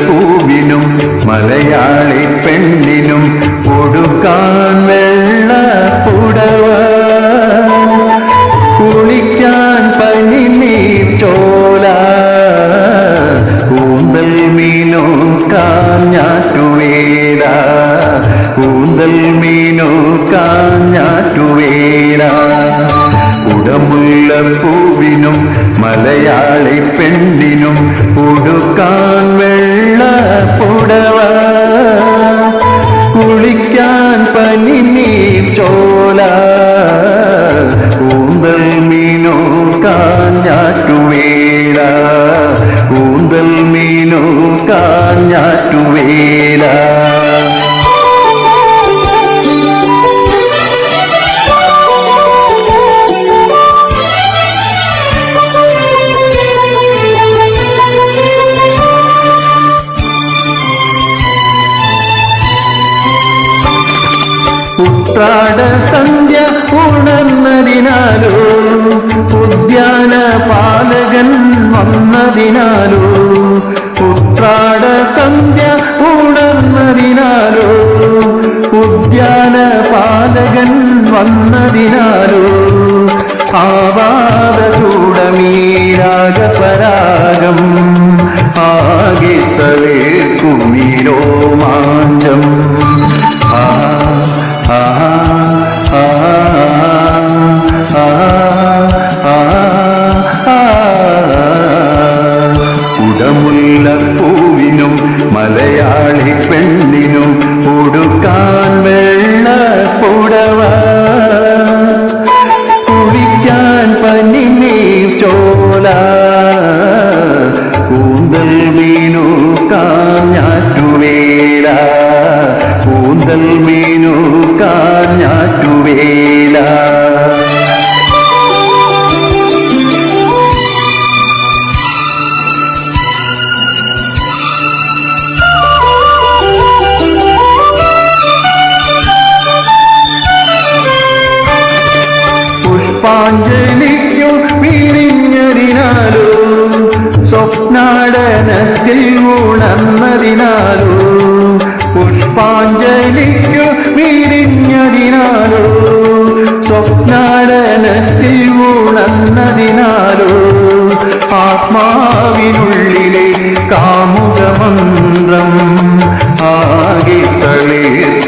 പൂവിനും മലയാളി പെണ്ണിനും കൂന്തൽ മീനോ കാഞ്ഞാറ്റുവേല. കുടമുള്ള പൂവിനും മലയാളി പെണ്ണിനും ഉടുക്കാൻ വെള്ള പുടവ. കുളിക്കാൻ പനിനീർ ചോല. കൂന്തൽ മീനോ കാഞ്ഞാറ്റുവേല. കൂന്തൽ മീനോ കാഞ്ഞാറ്റുവേല. ഉത്രാട സന്ധ്യ ഉണർന്നതിനാലോ ഉദ്യാന പാലകൻ വന്നതിനാലോ ഉത്രാട സന്ധ്യ ഉണർന്നതിനാലോ ഉദ്യാന പാലകൻ വന്നതിനാലോ ആവാദ ചൂടമീരാഗപരാഗം ഉടമുള്ള പൂവിനും മലയാളി പെണ്ണിനും ഉടുക്കാൻ വെള്ള പുടവ. കുടിക്കാൻ പനിനീർ ചോല. കൂന്തൽ മീനു കാഞ്ഞാറ്റുവേല. കൂന്തൽ മീനു കാഞ്ഞാറ്റുവേല. പുഷ്പാഞ്ജലിക്കു വിരിഞ്ഞതിനാലോ സ്വപ്നാടനത്തിൽ ഉണർന്നതിനാലോ പുഷ്പാഞ്ജലിക്കു വിരിഞ്ഞതിനാലോ സ്വപ്നാടനത്തിൽ ഉണർന്നതിനാലോ ആത്മാവിനുള്ളിലെ കാമുകമന്ത്രം ആകെ തളിർക്കുമിയുന്മാദം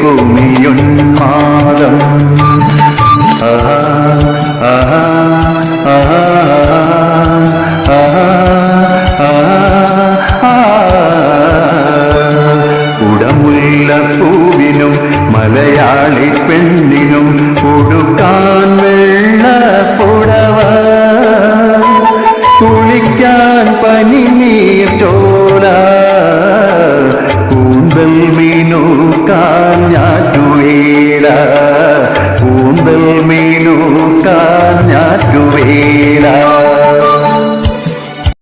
മലയാളി പെണ്ണിനും കൊടുക്കാൻ വെള്ള പുടവ. കുളിക്കാൻ പനിനീർ ചോല. കൂന്തൽ മീനൂക്കാൻ ഞാറ്റുവേല. കൂന്തൽ മീനൂക്കാൻ ഞാറ്റുവേല.